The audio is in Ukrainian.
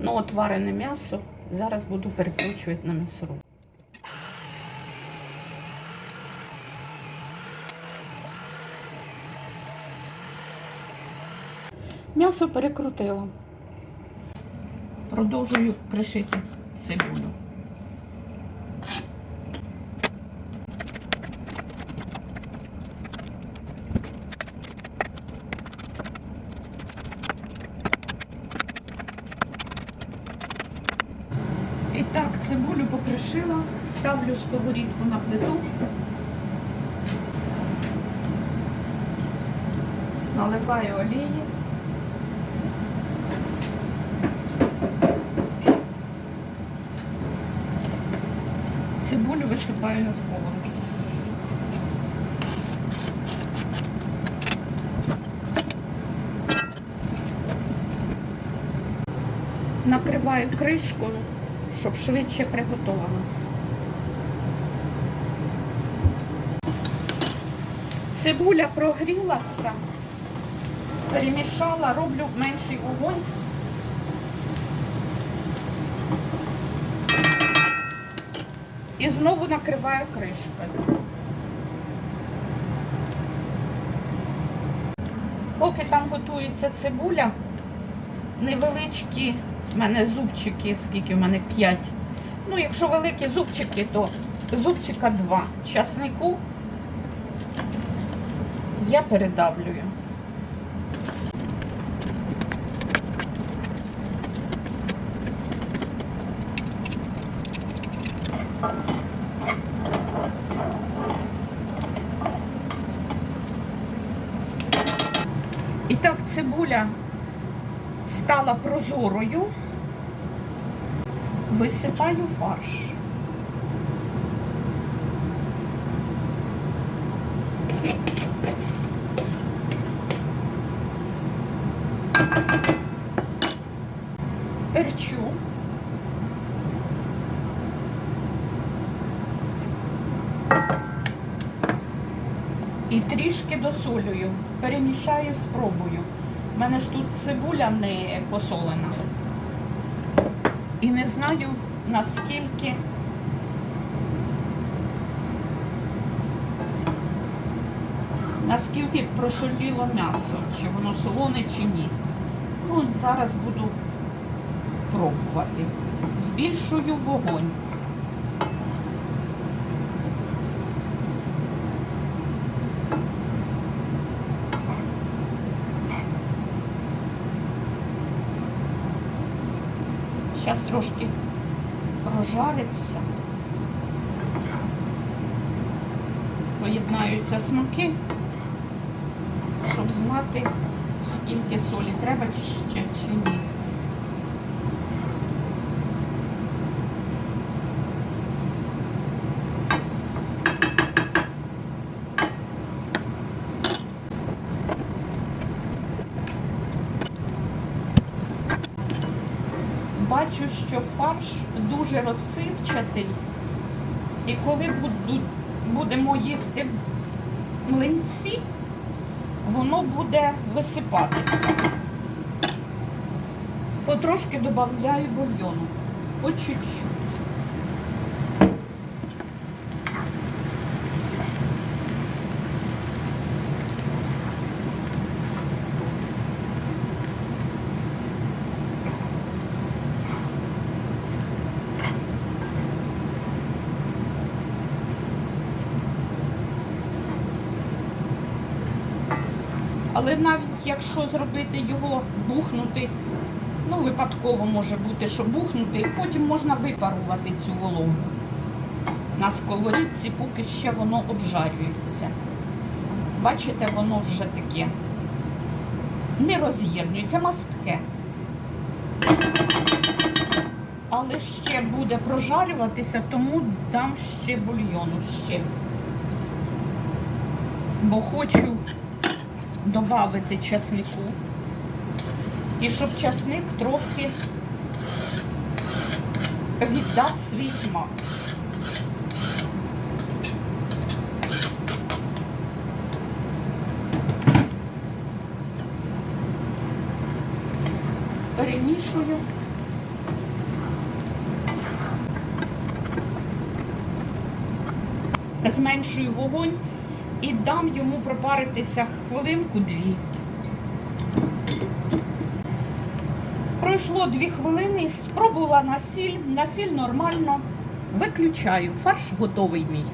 Ну, от варене м'ясо зараз буду перекручувати на м'ясорубку. М'ясо перекрутила. Продовжую кришити цибулю. І так, цибулю покришила, ставлю сковорідку на плиту. Наливаю олії. Цибулю висипаю на сковородку. Накриваю кришкою, щоб швидше приготувалося. Цибуля прогрілася, перемішала, роблю менший вогонь. І знову накриваю кришкою. Поки там готується цибуля, невеличкі в мене зубчики, скільки в мене 5. Ну, якщо великі зубчики, то зубчика 2. Часнику я передавлюю. І так цибуля стала прозорою, висипаю фарш. Перчу. І трішки досолюю, перемішаю, спробую. У мене ж тут цибуля не посолена. І не знаю наскільки наскільки просоліло м'ясо, чи воно солоне, чи ні. Ну, зараз буду пробувати. Збільшую вогонь. Зараз трошки прожариться. Поєднаються смаки, щоб знати, скільки солі треба ще чи ні. Бачу, що фарш дуже розсипчатий, і коли будемо їсти млинці, воно буде висипатися. Потрошки додаю бульйону. По чуть-чуть. Але навіть якщо зробити його, бухнути, ну випадково може бути, що бухнути, і потім можна випарувати цю вологу. На сковорідці поки ще воно обжарюється. Бачите, воно вже таке не роз'єднується, мастке. Але ще буде прожарюватися, тому дам ще бульйону ще. Бо хочу додати часнику. І щоб часник трохи віддав свій смак. Перемішую. Зменшую вогонь і дам йому пропаритися хвилинку-дві. Пройшло дві хвилини, спробувала на сіль, на сіль нормально. Виключаю, фарш готовий мій.